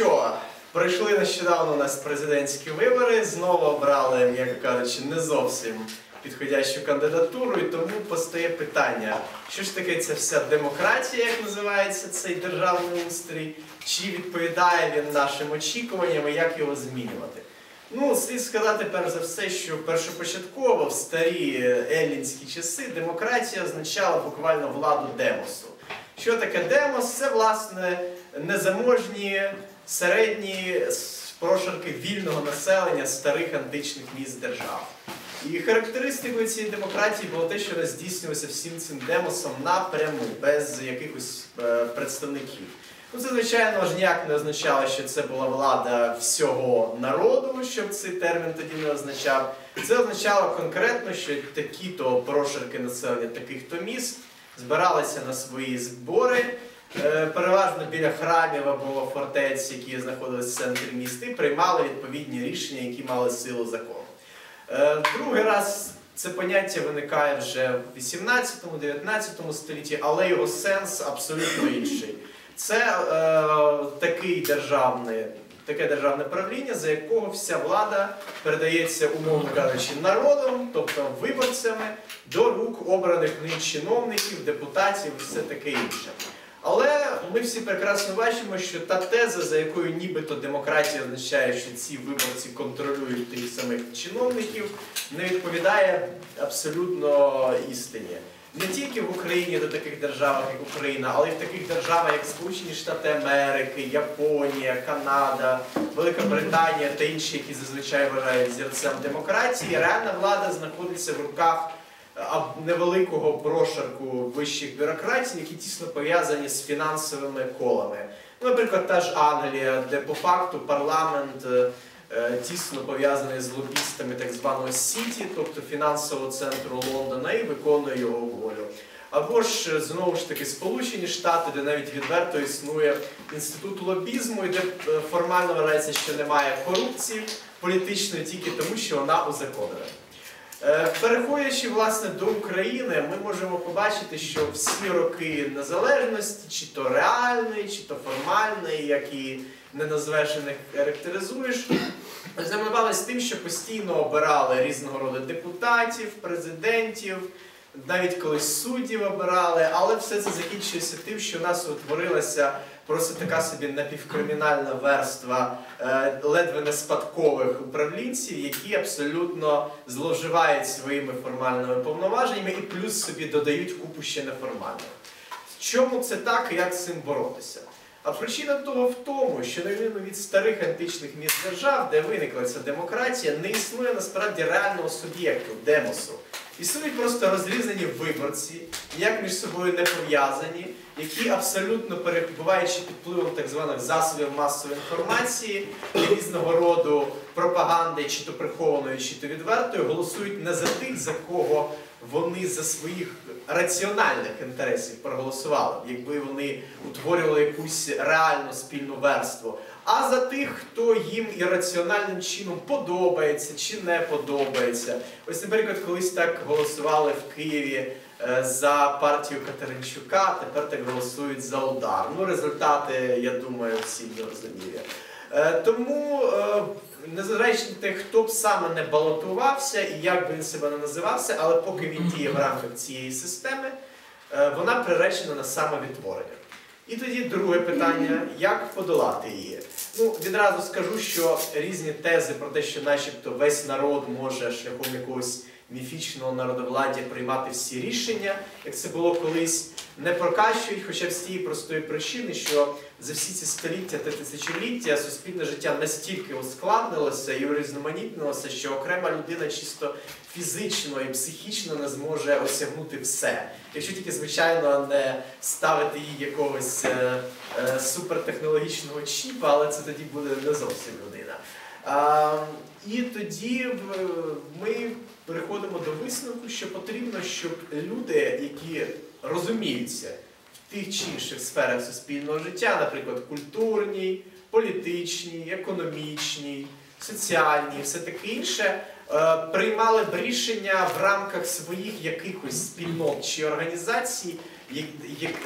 що, пройшли нещодавно у нас президентські вибори, знову обрали, як кажучи, не зовсім підходящу кандидатуру, і тому постає питання, що ж таке ця вся демократія, як називається цей державний устрій, чи відповідає він нашим очікуванням і як його змінювати? Ну, слід сказати перш за все, що першопочатково в старі еллінські часи демократія означала буквально владу демосу. Що таке демос? Це, власне, незаможні середні прошарки вільного населення старих античних міст держав. І характеристикою цієї демократії було те, що вона здійснювалося всім цим демосом напряму, без якихось е, представників. Ну, це, звичайно ж, ніяк не означало, що це була влада всього народу, щоб цей термін тоді не означав. Це означало конкретно, що такі-то прошарки населення таких-то міст збиралися на свої збори, е, біля храмів або фортець, які знаходилися в центрі міста, приймали відповідні рішення, які мали силу закону. Е, Другий раз це поняття виникає вже в 18-19 столітті, але його сенс абсолютно інший. Це е, такий державний, таке державне правління, за якого вся влада передається, умовно кажучи, народом, тобто виборцями, до рук обраних чиновників, депутатів і все таке інше. Але ми всі прекрасно бачимо, що та теза, за якою нібито демократія означає, що ці виборці контролюють тих самих чиновників, не відповідає абсолютно істині. Не тільки в Україні до таких державах, як Україна, але й в таких державах, як Сполучені Штати Америки, Японія, Канада, Велика Британія та інші, які зазвичай вважають зірцем демократії, реальна влада знаходиться в руках невеликого прошарку вищих бюрократій, які тісно пов'язані з фінансовими колами. Ну, Наприклад, та ж Англія, де по факту парламент е, е, тісно пов'язаний з лобістами так званого Сіті, тобто фінансового центру Лондона, і виконує його волю. Або ж е, знову ж таки Сполучені Штати, де навіть відверто існує інститут лобізму, і де формально вважається, що немає корупції політичної тільки тому, що вона узаконена. Е, Переходячи власне до України, ми можемо побачити, що всі роки незалежності, чи то реальний, чи то формальний, як і не назвеш і не характеризуєш, займалися тим, що постійно обирали різного роду депутатів, президентів, навіть колись суддів обирали, але все це закінчується тим, що у нас утворилася просто така собі напівкримінальна верства е, ледве не спадкових управлінців, які абсолютно зловживають своїми формальними повноваженнями і плюс собі додають купу ще неформальних. Чому це так і як з цим боротися? А причина того в тому, що на відміну від старих античних міст держав, де виникла ця демократія, не існує насправді реального суб'єкту, демосу. Існують просто розрізані виборці, ніяк між собою не пов'язані, які абсолютно перебуваючи під впливом так званих засобів масової інформації, різного роду пропаганди, чи то прихованої, чи то відвертої, голосують не за тих, за кого вони за своїх раціональних інтересів проголосували, якби вони утворювали якусь реальну спільну верству, а за тих, хто їм ірраціональним чином подобається чи не подобається. Ось, наприклад, колись так голосували в Києві е, за партію Катеринчука, тепер так голосують за удар. Ну, результати, я думаю, всі зрозумілі. Е, Тому, е, незважаючи на те, хто б саме не балотувався і як би він себе не називався, але поки він діє в рамках цієї системи, вона приречена на самовідтворення. І тоді друге питання: як подолати її? Ну, відразу скажу, що різні тези про те, що начебто весь народ може шляхом якогось міфічного народовладдя приймати всі рішення, як це було колись, не прокащують, хоча б з тієї простої причини, що за всі ці століття та тисячоліття суспільне життя настільки ускладнилося і урізноманітнилося, що окрема людина чисто фізично і психічно не зможе осягнути все. Якщо тільки, звичайно, не ставити їй якогось е, е, супертехнологічного чіпа, але це тоді буде не зовсім людина. І тоді ми переходимо до висновку, що потрібно, щоб люди, які розуміються в тих чи інших сферах суспільного життя, наприклад, культурній, політичній, економічній, соціальній, все таке інше, е, приймали б рішення в рамках своїх якихось спільнот чи організацій,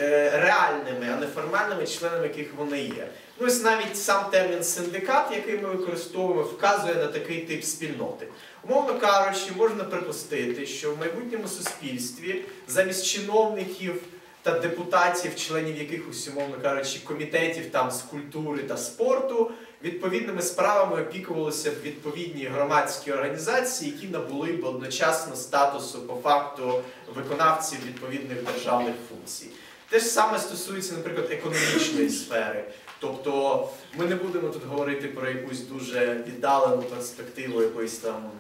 е, реальними, а не формальними членами яких вони є. Ну, ось навіть сам термін синдикат, який ми використовуємо, вказує на такий тип спільноти. Умовно кажучи, можна припустити, що в майбутньому суспільстві замість чиновників та депутатів, членів якихось, умовно кажучи, комітетів там з культури та спорту, відповідними справами опікувалися б відповідні громадські організації, які набули б одночасно статусу по факту виконавців відповідних державних функцій. Те ж саме стосується, наприклад, економічної сфери. Тобто ми не будемо тут говорити про якусь дуже віддалену перспективу якоїсь там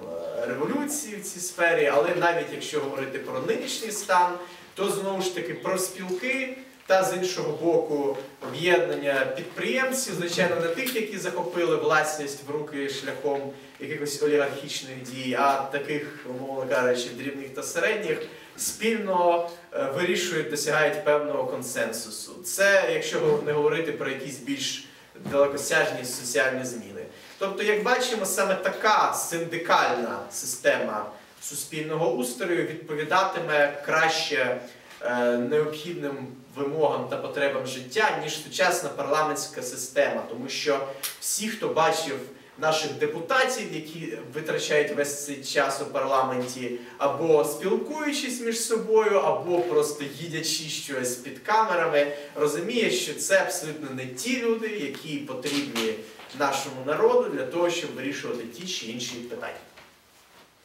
е, революції в цій сфері, але навіть якщо говорити про нинішній стан, то знову ж таки про спілки та з іншого боку об'єднання підприємців, звичайно, не тих, які захопили власність в руки шляхом якихось олігархічних дій, а таких, умовно кажучи, дрібних та середніх, спільно вирішують, досягають певного консенсусу. Це, якщо не говорити про якісь більш далекосяжні соціальні зміни. Тобто, як бачимо, саме така синдикальна система суспільного устрою відповідатиме краще е, необхідним вимогам та потребам життя, ніж сучасна парламентська система, тому що всі, хто бачив наших депутатів, які витрачають весь цей час у парламенті, або спілкуючись між собою, або просто їдячи щось під камерами, розуміє, що це абсолютно не ті люди, які потрібні нашому народу для того, щоб вирішувати ті чи інші питання.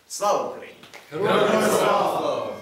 Слава Україні! Героям слава!